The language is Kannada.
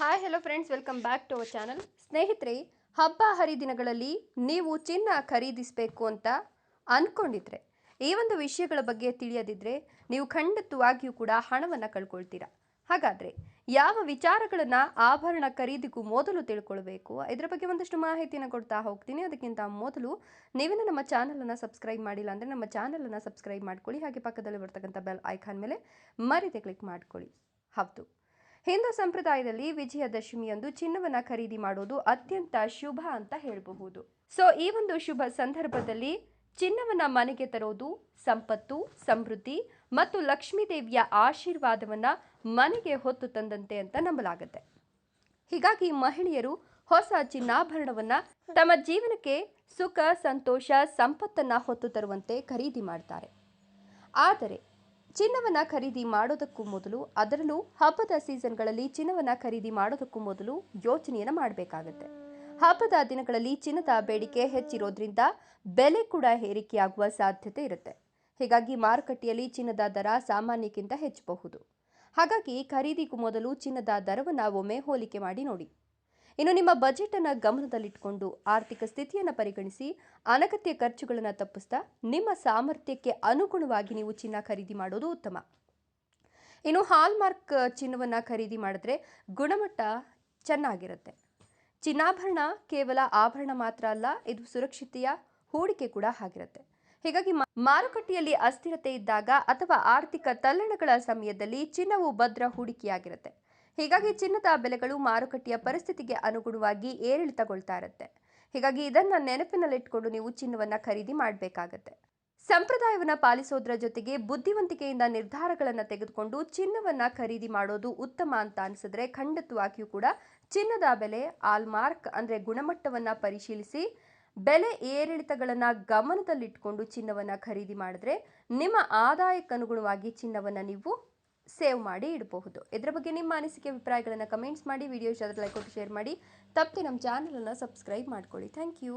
Hi hello friends welcome back to our channel ಸ್ನೇಹಿತರೆ, ಹಬ್ಬ ಹರಿದಿನಗಳಲ್ಲಿ ನೀವು ಚಿನ್ನ ಖರೀದಿಸಬೇಕು ಅಂತ ಅಂದ್ಕೊಂಡಿದ್ರೆ ಈ ಒಂದು ವಿಷಯಗಳ ಬಗ್ಗೆ ತಿಳಿಯದಿದ್ರೆ ನೀವು ಖಂಡಿತವಾಗಿಯೂ ಕೂಡ ಹಣವನ್ನು ಕಳ್ಕೊಳ್ತೀರಾ. ಹಾಗಾದರೆ, ಯಾವ ವಿಚಾರಗಳನ್ನು ಆಭರಣ ಖರೀದಿಗೂ ಮೊದಲು ತಿಳ್ಕೊಳ್ಬೇಕು, ಇದರ ಬಗ್ಗೆ ಒಂದಷ್ಟು ಮಾಹಿತಿಯನ್ನು ಕೊಡ್ತಾ ಹೋಗ್ತೀನಿ. ಅದಕ್ಕಿಂತ ಮೊದಲು ನೀವೇನು ನಮ್ಮ ಚಾನಲನ್ನು ಸಬ್ಸ್ಕ್ರೈಬ್ ಮಾಡಿಲ್ಲ ಅಂದರೆ ನಮ್ಮ ಚಾನಲನ್ನು ಸಬ್ಸ್ಕ್ರೈಬ್ ಮಾಡ್ಕೊಳ್ಳಿ. ಹಾಗೆ ಪಕ್ಕದಲ್ಲಿ ಬರ್ತಕ್ಕಂಥ ಬೆಲ್ ಐಕಾನ್ ಮೇಲೆ ಮರಿದೆ ಕ್ಲಿಕ್ ಮಾಡ್ಕೊಳ್ಳಿ. ಹೌದು. ಹಿಂದೂ ಸಂಪ್ರದಾಯದಲ್ಲಿ ವಿಜಯದಶಮಿಯಂದು ಚಿನ್ನವನ್ನ ಖರೀದಿ ಮಾಡೋದು ಅತ್ಯಂತ ಶುಭ ಅಂತ ಹೇಳಬಹುದು. ಸೊ ಈ ಒಂದು ಶುಭ ಸಂದರ್ಭದಲ್ಲಿ ಚಿನ್ನವನ್ನ ಮನೆಗೆ ತರೋದು ಸಂಪತ್ತು, ಸಮೃದ್ಧಿ ಮತ್ತು ಲಕ್ಷ್ಮೀ ದೇವಿಯ ಆಶೀರ್ವಾದವನ್ನ ಮನೆಗೆ ಹೊತ್ತು ತಂದಂತೆ ಅಂತ ನಂಬಲಾಗುತ್ತೆ. ಹೀಗಾಗಿ ಮಹಿಳೆಯರು ಹೊಸ ಚಿನ್ನಾಭರಣವನ್ನ ತಮ್ಮ ಜೀವನಕ್ಕೆ ಸುಖ, ಸಂತೋಷ, ಸಂಪತ್ತನ್ನ ಹೊತ್ತು ತರುವಂತೆ ಖರೀದಿ ಮಾಡ್ತಾರೆ. ಆದರೆ ಚಿನ್ನವನ್ನ ಖರೀದಿ ಮಾಡೋದಕ್ಕೂ ಮೊದಲು ಅದರಲ್ಲೂ ಹಬ್ಬದ ಸೀಸನ್ಗಳಲ್ಲಿ ಚಿನ್ನವನ್ನ ಖರೀದಿ ಮಾಡೋದಕ್ಕೂ ಮೊದಲು ಯೋಚನೆಯನ್ನು ಮಾಡಬೇಕಾಗತ್ತೆ. ಹಬ್ಬದ ದಿನಗಳಲ್ಲಿ ಚಿನ್ನದ ಬೇಡಿಕೆ ಹೆಚ್ಚಿರೋದ್ರಿಂದ ಬೆಲೆ ಕೂಡ ಏರಿಕೆಯಾಗುವ ಸಾಧ್ಯತೆ ಇರುತ್ತೆ. ಹೀಗಾಗಿ ಮಾರುಕಟ್ಟೆಯಲ್ಲಿ ಚಿನ್ನದ ದರ ಸಾಮಾನ್ಯಕ್ಕಿಂತ ಹೆಚ್ಚಬಹುದು. ಹಾಗಾಗಿ ಖರೀದಿಗೂ ಮೊದಲು ಚಿನ್ನದ ದರವನ್ನು ಒಮ್ಮೆ ಹೋಲಿಕೆ ಮಾಡಿ ನೋಡಿ. ಇನ್ನು ನಿಮ್ಮ ಬಜೆಟ್ ಅನ್ನು ಗಮನದಲ್ಲಿಟ್ಟುಕೊಂಡು ಆರ್ಥಿಕ ಸ್ಥಿತಿಯನ್ನು ಪರಿಗಣಿಸಿ, ಅನಗತ್ಯ ಖರ್ಚುಗಳನ್ನು ತಪ್ಪಿಸ್ತಾ, ನಿಮ್ಮ ಸಾಮರ್ಥ್ಯಕ್ಕೆ ಅನುಗುಣವಾಗಿ ನೀವು ಚಿನ್ನ ಖರೀದಿ ಮಾಡೋದು ಉತ್ತಮ. ಇನ್ನು ಹಾಲ್ಮಾರ್ಕ್ ಚಿನ್ನವನ್ನು ಖರೀದಿ ಮಾಡಿದ್ರೆ ಗುಣಮಟ್ಟ ಚೆನ್ನಾಗಿರುತ್ತೆ. ಚಿನ್ನಾಭರಣ ಕೇವಲ ಆಭರಣ ಮಾತ್ರ ಅಲ್ಲ, ಇದು ಸುರಕ್ಷತೆಯ ಹೂಡಿಕೆ ಕೂಡ ಆಗಿರುತ್ತೆ. ಹೀಗಾಗಿ ಮಾರುಕಟ್ಟೆಯಲ್ಲಿ ಅಸ್ಥಿರತೆ ಇದ್ದಾಗ ಅಥವಾ ಆರ್ಥಿಕ ತಲ್ಲಣಗಳ ಸಮಯದಲ್ಲಿ ಚಿನ್ನವು ಭದ್ರ ಹೂಡಿಕೆಯಾಗಿರುತ್ತೆ. ಹೀಗಾಗಿ ಚಿನ್ನದ ಬೆಲೆಗಳು ಮಾರುಕಟ್ಟೆಯ ಪರಿಸ್ಥಿತಿಗೆ ಅನುಗುಣವಾಗಿ ಏರಿಳಿತಗೊಳ್ತಾ ಇರುತ್ತೆ. ಹೀಗಾಗಿ ಇದನ್ನ ನೆನಪಿನಲ್ಲಿಟ್ಕೊಂಡು ನೀವು ಚಿನ್ನವನ್ನ ಖರೀದಿ ಮಾಡಬೇಕಾಗತ್ತೆ. ಸಂಪ್ರದಾಯವನ್ನ ಪಾಲಿಸೋದ್ರ ಜೊತೆಗೆ ಬುದ್ಧಿವಂತಿಕೆಯಿಂದ ನಿರ್ಧಾರಗಳನ್ನು ತೆಗೆದುಕೊಂಡು ಚಿನ್ನವನ್ನ ಖರೀದಿ ಮಾಡೋದು ಉತ್ತಮ ಅಂತ ಅನಿಸಿದ್ರೆ ಖಂಡಿತವಾಗಿಯೂ ಕೂಡ ಚಿನ್ನದ ಬೆಲೆ ಆಲ್ಮಾರ್ಕ್ ಅಂದ್ರೆ ಗುಣಮಟ್ಟವನ್ನ ಪರಿಶೀಲಿಸಿ, ಬೆಲೆ ಏರಿಳಿತಗಳನ್ನ ಗಮನದಲ್ಲಿಟ್ಕೊಂಡು ಚಿನ್ನವನ್ನ ಖರೀದಿ ಮಾಡಿದ್ರೆ ನಿಮ್ಮ ಆದಾಯಕ್ಕನುಗುಣವಾಗಿ ಚಿನ್ನವನ್ನ ನೀವು ಸೇವ್ ಮಾಡಿ ಇಡಬಹುದು. ಇದರ ಬಗ್ಗೆ ನಿಮ್ಮ ಅನಿಸಿಕೆ ಅಭಿಪ್ರಾಯಗಳನ್ನು ಕಮೆಂಟ್ಸ್ ಮಾಡಿ ವಿಡಿಯೋ ಇಷ್ಟ ಲೈಕ್ ಕೊಟ್ಟು ಶೇರ್ ಮಾಡಿ, ತಪ್ಪದೆ ನಮ್ಮ ಚಾನಲನ್ನು ಸಬ್ಸ್ಕ್ರೈಬ್ ಮಾಡ್ಕೊಳ್ಳಿ. Thank you